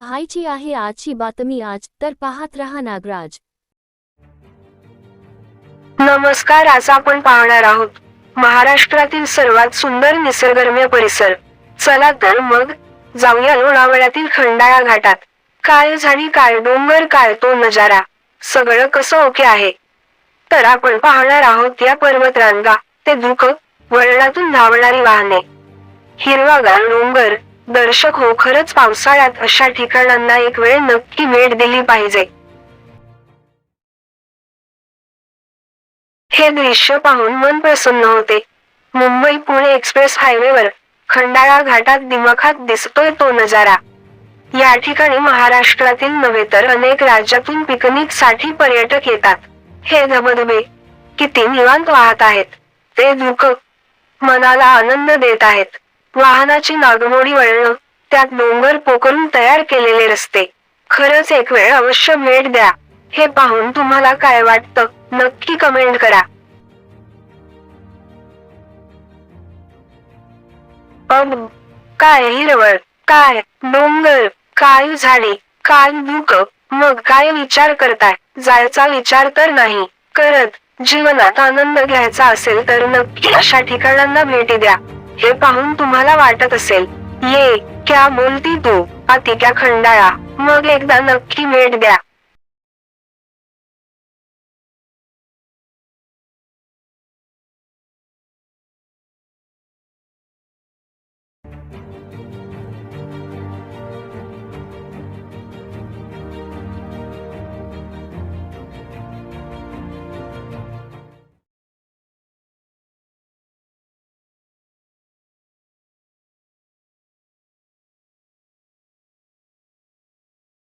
पाहायची आहे आजची बातमी आज. तर पाहत रहा नागराज. नमस्कार आज आपण पाहणार आहोत. महाराष्ट्रातील सर्वात सुंदर निसर्गरम्य परिसर. चला तर मग जाऊया लोणावळ्यातील खंडाळा घाटात. काय झाडी काय डोंगर काय तो नजारा. सगळं कसं ओके आहे? तर आपण पाहणार आहोत या पर्वतरांगा. ते दुःख वळणातून धावणारी वाहने. हिरवागार डोंगर दर्शक हो खरंच पावसाळ्यात अशा ठिकाणांना एक वेळ नक्की भेट दिली पाहिजे. हे दृश्य पाहून मन प्रसन्न होते. मुंबई पुणे एक्सप्रेस हायवेवर खंडाळा घाटात दिमाखात दिसतोय तो नजारा. या ठिकाणी महाराष्ट्रातील नव्हे तर अनेक राज्यातून पिकनिकसाठी पर्यटक येतात. हे धबधबे किती निवांत वाहत आहेत. ते दुःख मनाला आनंद देत आहेत. वाहनाची नागमोडी वळणं त्यात डोंगर पोकरून तयार केलेले रस्ते. खरंच एक वेळ अवश्य भेट द्या. हे पाहून तुम्हाला काय वाटतं नक्की कमेंट करा. अग काय हिरवळ काय डोंगर काय झाडे काय दुःख मग काय विचार करताय? जायचा विचार तर नाही. करत जीवनात आनंद घ्यायचा असेल तर नक्की अशा ठिकाणांना भेटी द्या. हे पाहून तुम्हाला वाटत असेल ये क्या बोलती तू? अति क्या खंडाळा? मग एकदा नक्की भेट द्या.